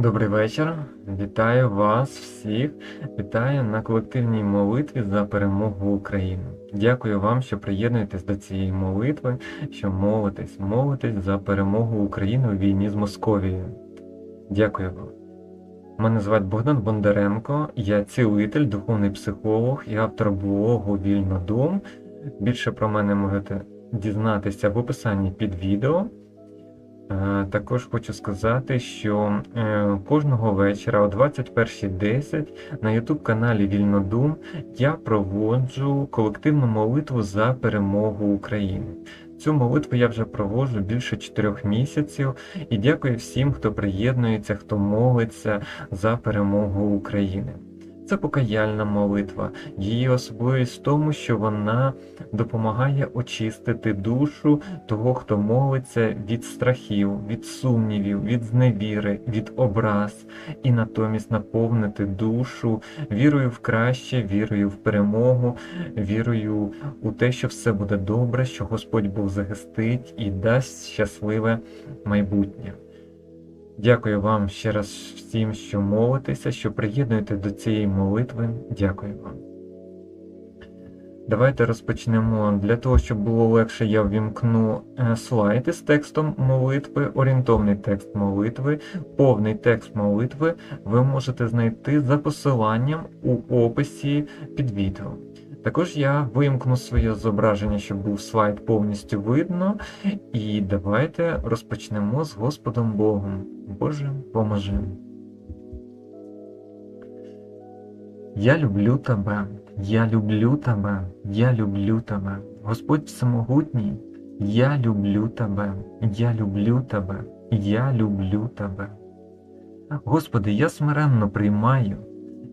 Добрий вечір. Вітаю вас всіх. Вітаю на колективній молитві за перемогу України. Дякую вам, що приєднуєтесь до цієї молитви, що молитесь, молитесь за перемогу України у війні з Московією. Дякую вам. Мене звати Богдан Бондаренко, я цілитель, духовний психолог і автор блогу Вільнодум. Більше про мене можете дізнатися в описанні під відео. Е, Також хочу сказати, що е, кожного вечора о 21.10 на YouTube каналі Вільнодум я проводжу колективну молитву за перемогу України. Цю молитву я вже проводжу більше 4 місяців і дякую всім, хто приєднується, хто молиться за перемогу України. Це покаяльна молитва. Її особливість в тому, що вона допомагає очистити душу того, хто молиться від страхів, від сумнівів, від зневіри, від образ, і натомість наповнити душу вірою в краще, вірою в перемогу, вірою у те, що все буде добре, що Господь Бог захистить і дасть щасливе майбутнє. Дякую вам ще раз всім, що молитеся, що приєднуєте до цієї молитви. Дякую вам. Давайте розпочнемо. Для того, щоб було легше, я ввімкну е, слайд із текстом молитви, орієнтовний текст молитви, повний текст молитви ви можете знайти за посиланням у описі під відео. Також я вимкну своє зображення, щоб був слайд повністю видно. І давайте розпочнемо з Господом Богом. Боже, поможи. Я люблю тебе, я люблю тебе, я люблю тебе. Господь Всемогутній, я люблю тебе, я люблю тебе, я люблю тебе. Господи, я смиренно приймаю,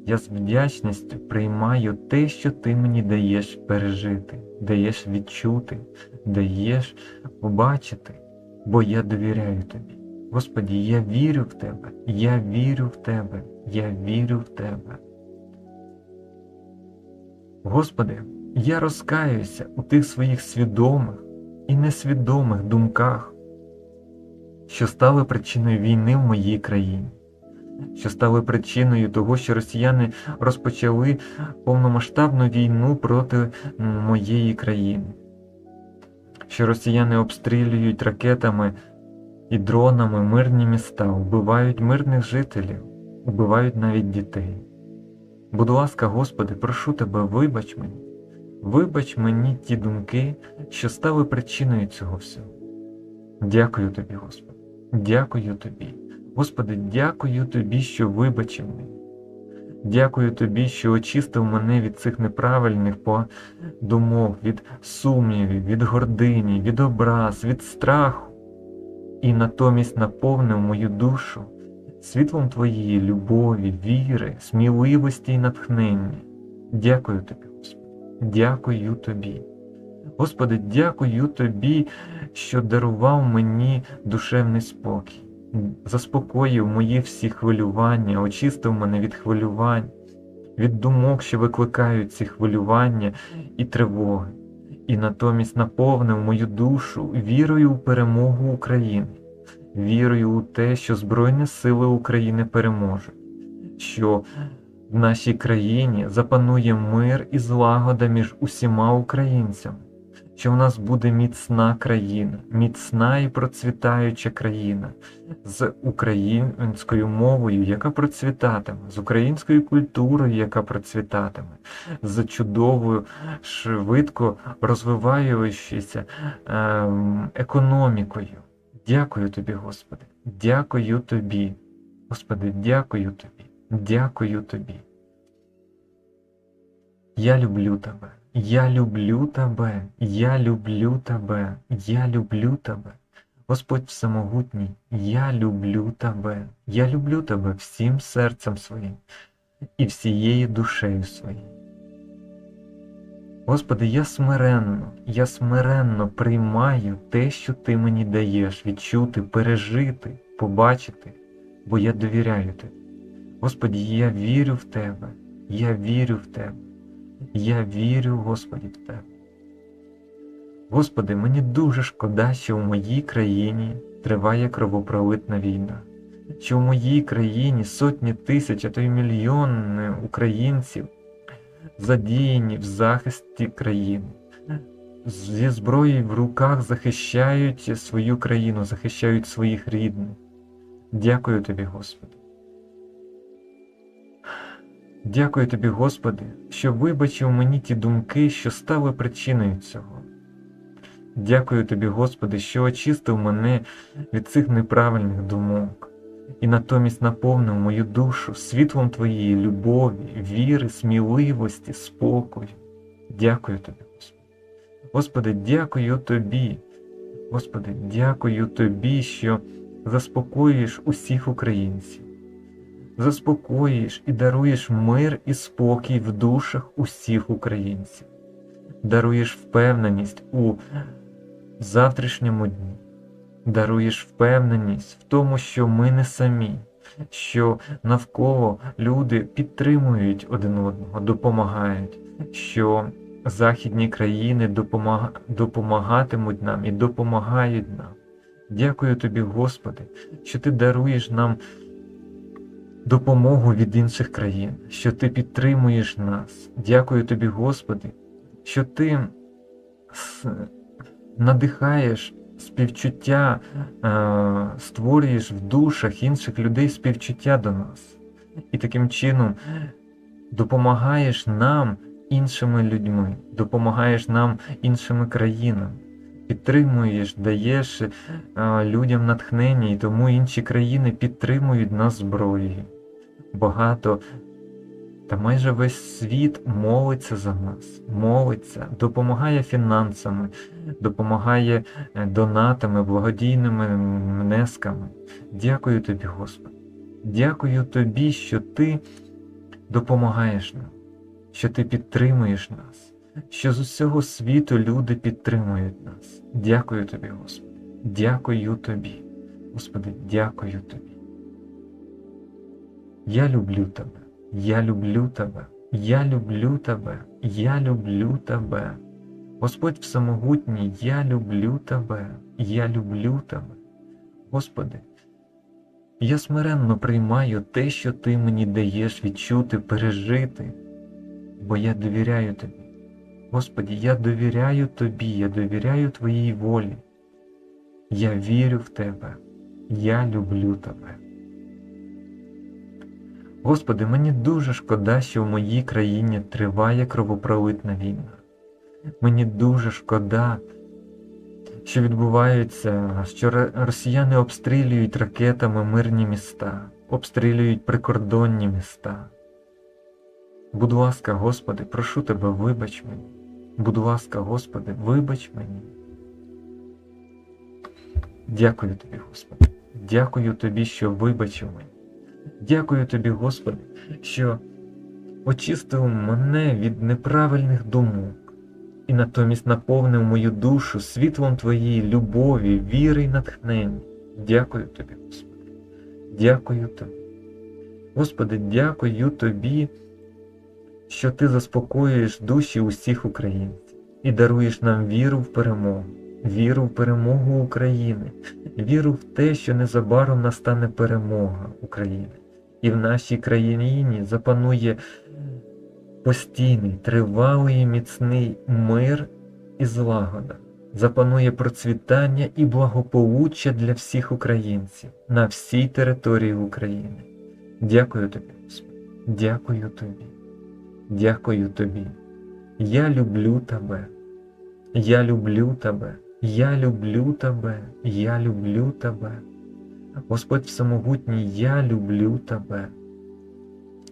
я з вдячністю приймаю те, що Ти мені даєш пережити, даєш відчути, даєш побачити, бо я довіряю Тобі. Господі, я вірю в Тебе, я вірю в Тебе, я вірю в Тебе. Господи, я розкаюся у тих своїх свідомих і несвідомих думках, що стали причиною війни в моїй країні, що стали причиною того, що росіяни розпочали повномасштабну війну проти моєї країни, що росіяни обстрілюють ракетами і дронами мирні міста, вбивають мирних жителів, вбивають навіть дітей. Будь ласка, Господи, прошу Тебе, вибач мені, вибач мені ті думки, що стали причиною цього всього. Дякую Тобі, Господи, дякую Тобі. Господи, дякую Тобі, що вибачив мені. Дякую Тобі, що очистив мене від цих неправильних думок, від сумнівів, від гордині, від образ, від страху, і натомість наповнив мою душу світлом Твоєї любові, віри, сміливості і натхнення. Дякую Тобі, Господи, дякую Тобі. Господи, дякую Тобі, що дарував мені душевний спокій, заспокоїв мої всі хвилювання, очистив мене від хвилювань, від думок, що викликають ці хвилювання і тривоги, і натомість наповнив мою душу вірою у перемогу України вірою у те, що Збройні Сили України переможуть, що в нашій країні запанує мир і злагода між усіма українцями, що в нас буде міцна країна, міцна і процвітаюча країна з українською мовою, яка процвітатиме, з українською культурою, яка процвітатиме, з чудовою, швидко розвиваючися ем, економікою. Дякую тобі, Господи, дякую тобі. Господи, дякую тобі, дякую тобі. Я люблю тебе, я люблю тебе, я люблю тебе, я люблю тебе. Господь Всемогутній, я люблю тебе, я люблю тебе всім серцем своїм і всією душею своєю. Господи, я смиренно, я смиренно приймаю те, що Ти мені даєш, відчути, пережити, побачити, бо я довіряю Тобі. Господи, я вірю в Тебе, я вірю в Тебе, я вірю, Господі, в Тебе. Господи, мені дуже шкода, що в моїй країні триває кровопролитна війна. що в моїй країні сотні тисяч, а то й мільйони українців задіяні в захисті країни. Зі зброєю в руках захищають свою країну, захищають своїх рідних. Дякую тобі, Господи. Дякую тобі, Господи, що вибачив мені ті думки, що стали причиною цього. Дякую тобі, Господи, що очистив мене від цих неправильних думок і натомість наповнив мою душу світлом Твоєї любові, віри, сміливості, спокою. Дякую тобі, Господи. Господи, дякую Тобі. Господи, дякую Тобі, що заспокоюєш усіх українців, заспокоюєш і даруєш мир і спокій в душах усіх українців, даруєш впевненість у завтрашньому дні, даруєш впевненість в тому, що ми не самі, що навколо люди підтримують один одного, допомагають, що західні країни допомаг... допомагатимуть нам і допомагають нам. Дякую тобі, Господи, що Ти даруєш нам допомогу від інших країн, що Ти підтримуєш нас. Дякую тобі, Господи, що Ти надихаєш співчуття, е, створюєш в душах інших людей співчуття до нас. І таким чином допомагаєш нам іншими людьми, допомагаєш нам іншими країнами, підтримуєш, даєш е, людям натхнення, і тому інші країни підтримують нас зброєю. Багато та майже весь світ молиться за нас, молиться, допомагає фінансами, допомагає е, донатами, благодійними внесками. Дякую тобі, Господи. Дякую тобі, що Ти допомагаєш нам, що Ти підтримуєш нас, що з усього світу люди підтримують нас. Дякую тобі, Господи. Дякую тобі. Господи, дякую тобі. Я люблю тебе. Я люблю тебе, я люблю тебе, я люблю тебе. Господь всемогутній, я люблю тебе, я люблю тебе. Господи, я смиренно приймаю те, що Ти мені даєш відчути, пережити, бо я довіряю Тобі. Господи, я довіряю Тобі, я довіряю Твоїй волі. Я вірю в Тебе, я люблю Тебе. Господи, мені дуже шкода, що в моїй країні триває кровопролитна війна. Мені дуже шкода, що відбувається, що росіяни обстрілюють ракетами мирні міста, обстрілюють прикордонні міста. Будь ласка, Господи, прошу Тебе, вибач мені. Будь ласка, Господи, вибач мені. Дякую Тобі, Господи. Дякую Тобі, що вибачив мені. Дякую тобі, Господи, що очистив мене від неправильних думок і натомість наповнив мою душу світлом Твоєї любові, віри й натхнення. Дякую тобі, Господи. Дякую тобі. Господи, дякую тобі, що Ти заспокоюєш душі усіх українців і даруєш нам віру в перемогу, віру в перемогу України, віру в те, що незабаром настане перемога України і в нашій країні запанує постійний, тривалий міцний мир і злагода, запанує процвітання і благополуччя для всіх українців на всій території України. Дякую тобі, дякую тобі, дякую тобі. Я люблю тебе, я люблю тебе, я люблю тебе, я люблю тебе. Господь Всемогутній, я люблю Тебе.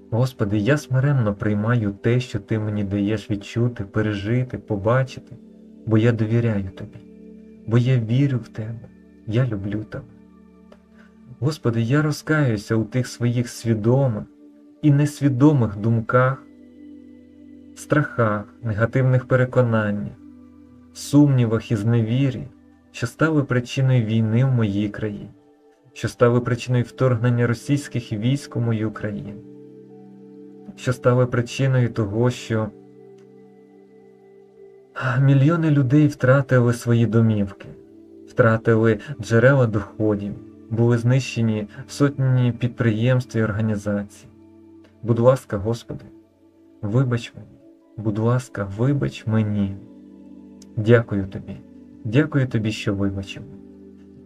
Господи, я смиренно приймаю те, що Ти мені даєш відчути, пережити, побачити, бо я довіряю Тобі, бо я вірю в Тебе, я люблю Тебе. Господи, я розкаюся у тих своїх свідомих і несвідомих думках, страхах, негативних переконаннях, сумнівах і зневірі, що стали причиною війни в моїй країні що стали причиною вторгнення російських військ у мою країну, що стали причиною того, що мільйони людей втратили свої домівки, втратили джерела доходів, були знищені сотні підприємств і організацій. Будь ласка, Господи, вибач мені, будь ласка, вибач мені. Дякую Тобі, дякую Тобі, що вибачив.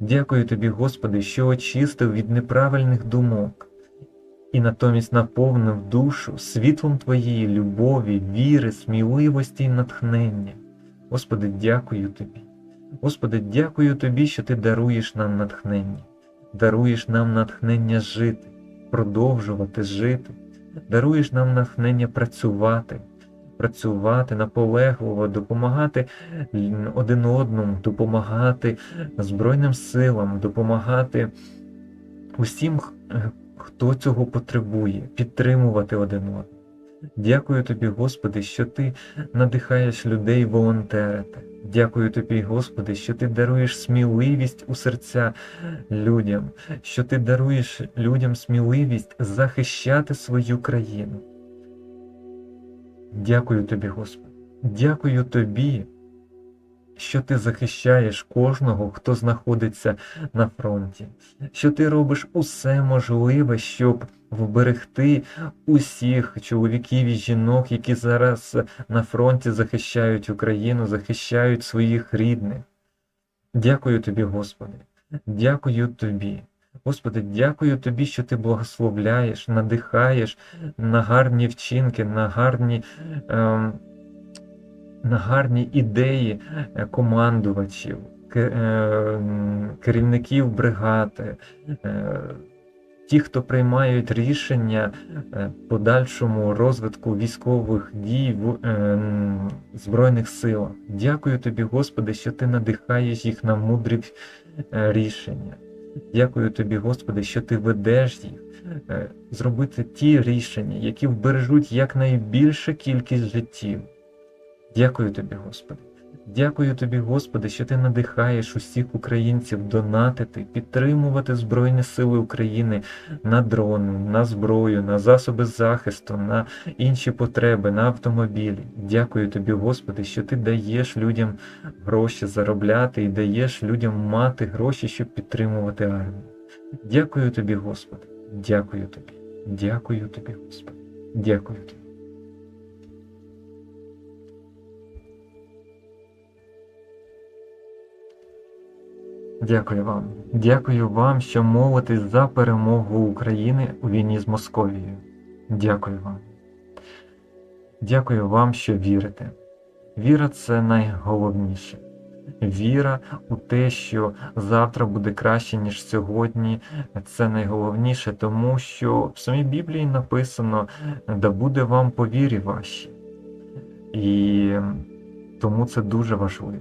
Дякую Тобі, Господи, що очистив від неправильних думок і натомість наповнив душу світлом Твоєї любові, віри, сміливості і натхнення. Господи, дякую Тобі. Господи, дякую Тобі, що Ти даруєш нам натхнення, даруєш нам натхнення жити, продовжувати жити, даруєш нам натхнення працювати, працювати наполегливо, допомагати один одному, допомагати Збройним силам, допомагати усім, хто цього потребує, підтримувати один одного. Дякую тобі, Господи, що ти надихаєш людей волонтерити. Дякую тобі, Господи, що ти даруєш сміливість у серця людям, що ти даруєш людям сміливість захищати свою країну. Дякую тобі, Господи. Дякую тобі, що ти захищаєш кожного, хто знаходиться на фронті, що ти робиш усе можливе, щоб вберегти усіх чоловіків і жінок, які зараз на фронті захищають Україну, захищають своїх рідних. Дякую тобі, Господи, дякую тобі. Господи, дякую тобі, що ти благословляєш, надихаєш на гарні вчинки, на гарні. Ем, на гарні ідеї е, командувачів, е, керівників бригади, е, ті, хто приймають рішення подальшому розвитку військових дій в Збройних силах. Дякую тобі, Господи, що ти надихаєш їх на мудрі рішення. Дякую тобі, Господи, що ти ведеш їх зробити ті рішення, які вбережуть якнайбільшу кількість життів. Дякую тобі, Господи. Дякую тобі, Господи, що ти надихаєш усіх українців донатити, підтримувати Збройні Сили України на дрони, на зброю, на засоби захисту, на інші потреби, на автомобілі. Дякую тобі, Господи, що ти даєш людям гроші заробляти і даєш людям мати гроші, щоб підтримувати армію. Дякую тобі, Господи. Дякую тобі. Дякую тобі, Господи. Дякую тобі. Дякую вам. Дякую вам, що молитесь за перемогу України у війні з Московією. Дякую вам. Дякую вам, що вірите. Віра це найголовніше. Віра у те, що завтра буде краще, ніж сьогодні. Це найголовніше, тому що в самій Біблії написано, да буде вам по вірі вашій. І тому це дуже важливо.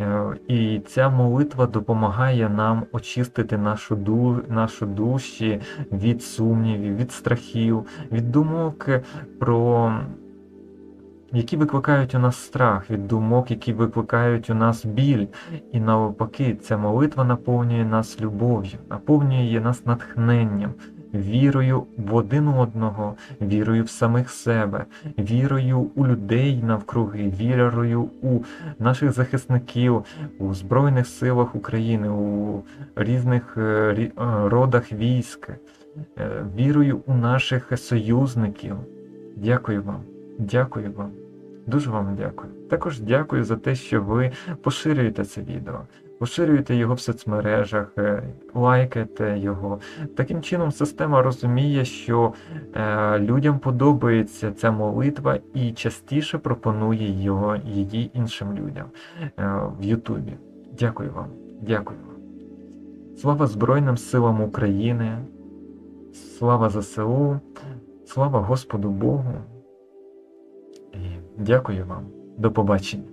Е, і ця молитва допомагає нам очистити нашу ду, нашу душі від сумнівів, від страхів, від думок про які викликають у нас страх, від думок, які викликають у нас біль. І навпаки, ця молитва наповнює нас любов'ю, наповнює нас натхненням, вірою в один одного, вірою в самих себе, вірою у людей навкруги, вірою у наших захисників, у Збройних силах України, у різних е, е, родах військ, е, вірою у наших союзників. Дякую вам, дякую вам. Дуже вам дякую. Також дякую за те, що ви поширюєте це відео поширюйте його в соцмережах, е, лайкайте його. Таким чином, система розуміє, що е, людям подобається ця молитва і частіше пропонує його, її іншим людям е, в Ютубі. Дякую вам. Дякую вам. Слава Збройним силам України, слава ЗСУ, слава Господу Богу. І дякую вам. До побачення.